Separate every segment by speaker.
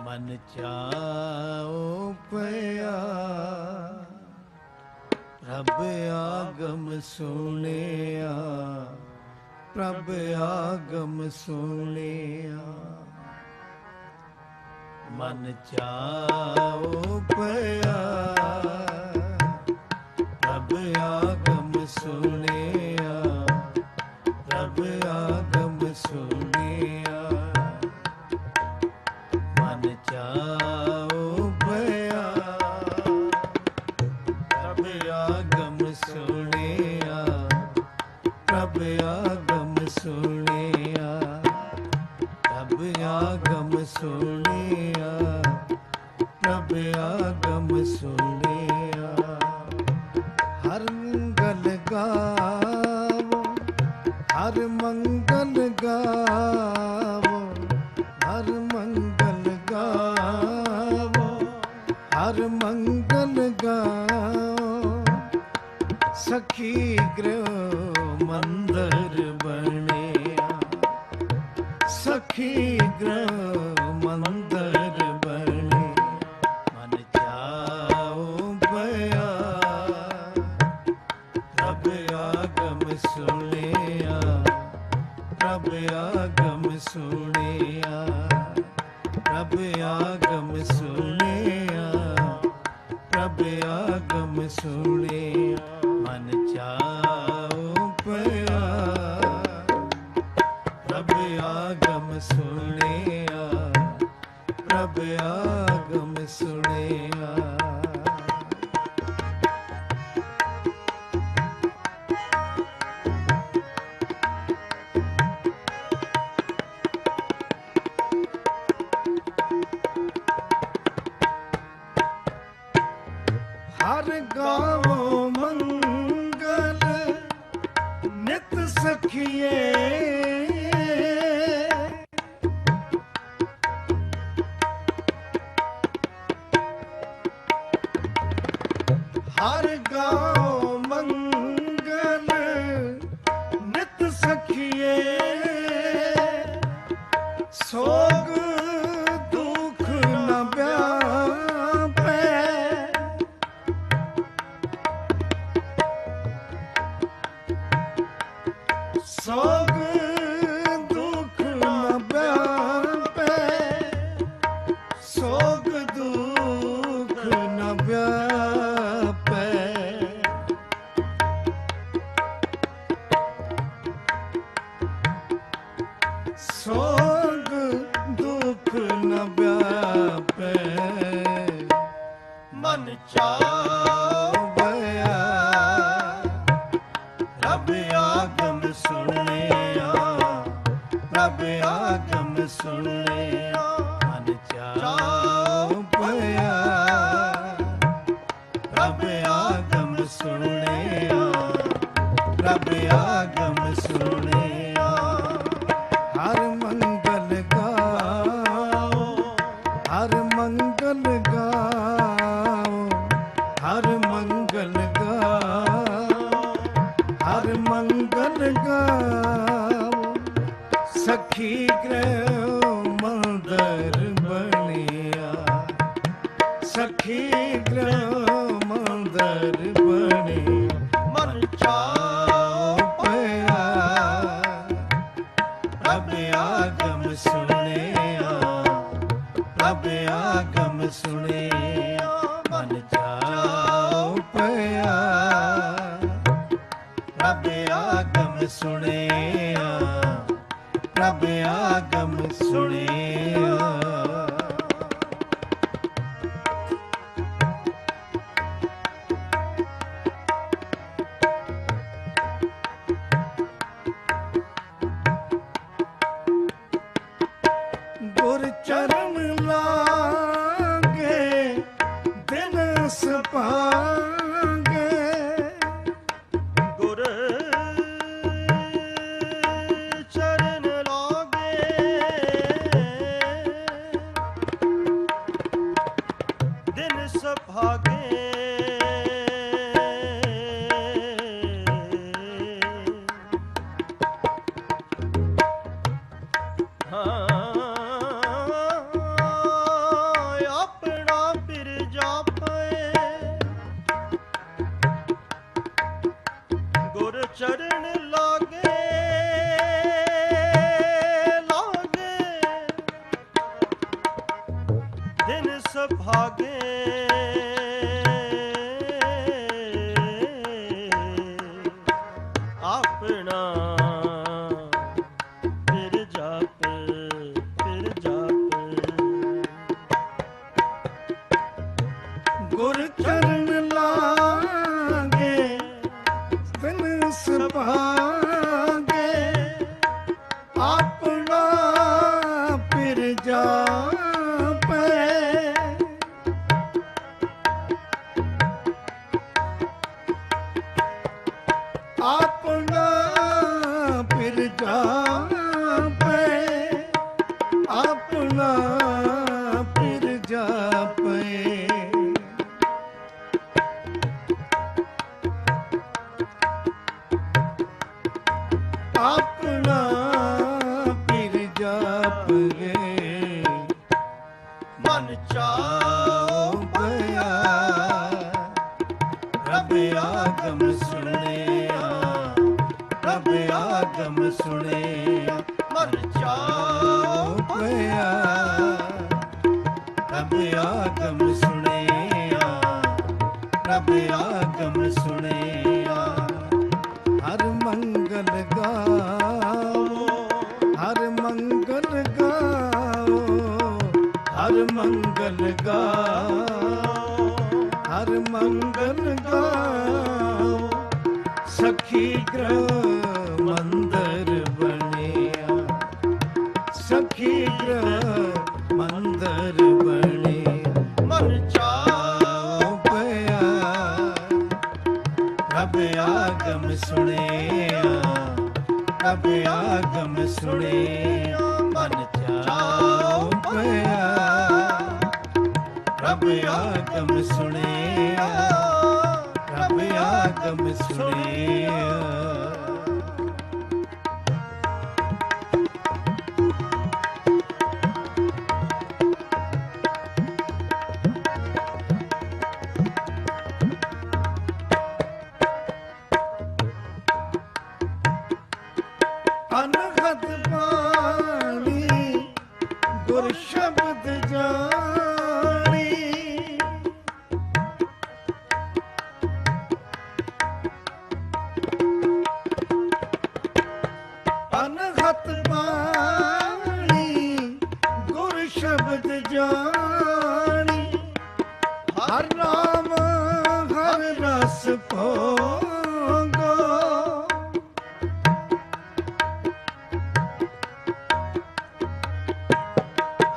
Speaker 1: ਮਨ ਚਾਉ ਪਿਆ। ਪ੍ਰਭ ਆਗਮ ਸੁਣਿਆ, ਪ੍ਰਭ ਆਗਮ ਸੁਣਿਆ। ਮਨ ਚਾਉ ਪਿਆ, ਪ੍ਰਭ ਆਗਮ ਸੁਣਿਆ, ਪ੍ਰਭ ਆਗਮ ਪ੍ਰਭ ਆਗਮ ਸੁਣਿਆ, ਪ੍ਰਭ ਆਗਮ ਸੁਣਿਆ। ਹਰ ਮੰਗਲ ਗਾਵੋ, ਹਰ ਮੰਗਲ ਗਾਵੋ, ਹਰ ਮੰਗਲ ਗਾਵੋ, ਹਰ ਮੰਗਲ ਗਾਵੋ। ਸਖੀ ਗ੍ਰਹ ਮੰਦਰ ਸਖੀ ਗ੍ਰਹ ਮੰਦਰ ਬਣੇ ਮਨ ਚਾਉ ਪਿਆ ਪ੍ਰਭ ਆਗਮ ਸੁਣਿਆ ਪ੍ਰਭ ਆਗਮ ਸੁਣਿਆ ਪ੍ਰਭ ਆਗਮ ਸੁਣਿਆ ਪ੍ਰਭ ਆਗਮ ਸੁਣਿਆ ਹਰ ਗਾਵੋ ਮੰਗਲ ਨਿਤ ਸਖੀਏ ਸੁਣਿਆ ਮਨ ਆਗਮ ਸੁਣਿਆ। ਰੱਬ ਆਗਮ ਸੁਣਿਆ ਮਨ ਚਾਉ ਪਿਆ। ਰੱਬ ਆਗਮ ਸੁਣਿਆ ਰੱਬ ਆਗਮ ਸੁਣਿਆ।
Speaker 2: ਆਪਣਾ
Speaker 1: ਰੱਬ ਆਗਮ ਸੁਣਿਆ। ਰੱਬ ਆਗਮ ਸੁਣਿਆ। ਹਰ ਮੰਗਲ ਗਾਓ, ਹਰ ਮੰਗਲ ਗਾਓ, ਹਰ ਮੰਗਲ ਗਾਓ, ਹਰ ਮੰਗਲ ਗਾਓ। ਸਖੀ ਗ੍ਰਹ ਮੰਦਰ ਆਗਮ ਸੁਣਿਆ ਰੱਬ ਆਗਮ ਸੁਣਿਆ ਮਨ ਚਾਉ ਪਿਆ ਰੱਬ ਆਗਮ ਸੁਣਿਆ ਅਨਹਦ ਬਾਣੀ, ਗੁਰ ਸ਼ਬਦ ਜਾਣੀ। ਹਰ ਨਾਮ, ਹਰ ਰਸ ਭੋਗੋ।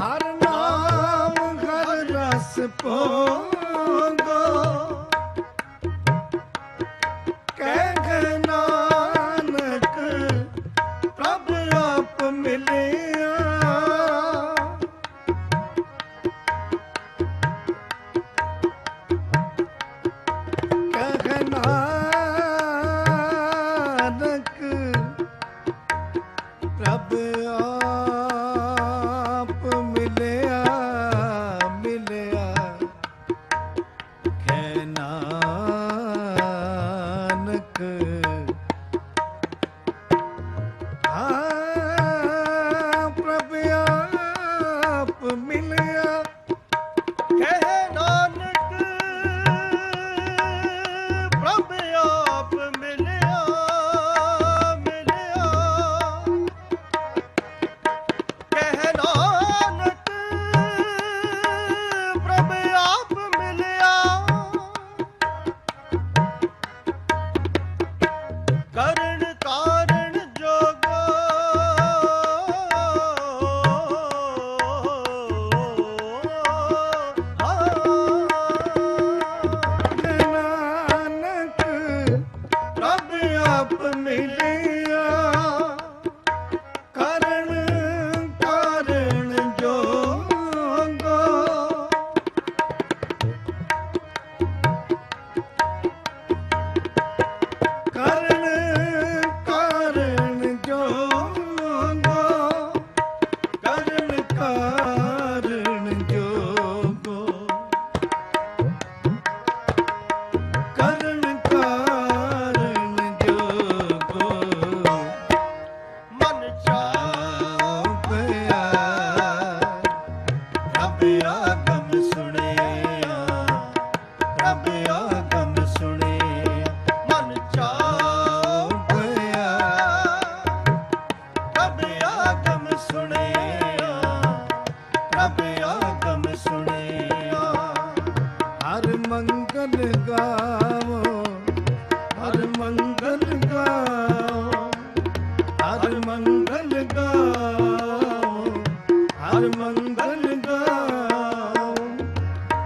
Speaker 1: ਹਰ ਨਾਮ, ਹਰ ਰਸ ਭੋਗੋ।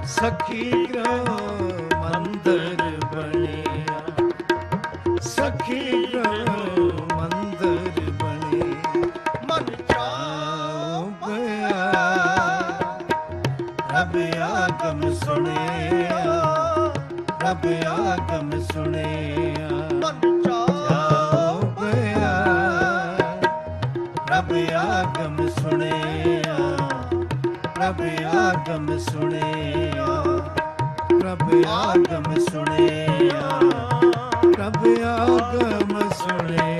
Speaker 1: ਸਖੀ ਗ੍ਰਹ ਮੰਦਰ ਬਣਿਆ ਸਖੀ ਗ੍ਰਹ ਮੰਦਰ ਬਣੇ
Speaker 2: ਮਨ ਚਾਉ
Speaker 1: ਪਿਆ ਰਬ ਆਗਮ ਸੁਣਿਆ ਰਬ ਆਗਮ ਸੁਣਿਆ
Speaker 2: ਮਨ ਚਾਉ
Speaker 1: ਪਿਆ ਰਬ ਆਗਮ ਸੁਣਿਆ ਪ੍ਰਭ ਆਗਮ ਸੁਣਿਆ ਪ੍ਰਭ ਆਗਮ ਸੁਣਿਆ ਪ੍ਰਭ ਆਗਮ ਸੁਣੇ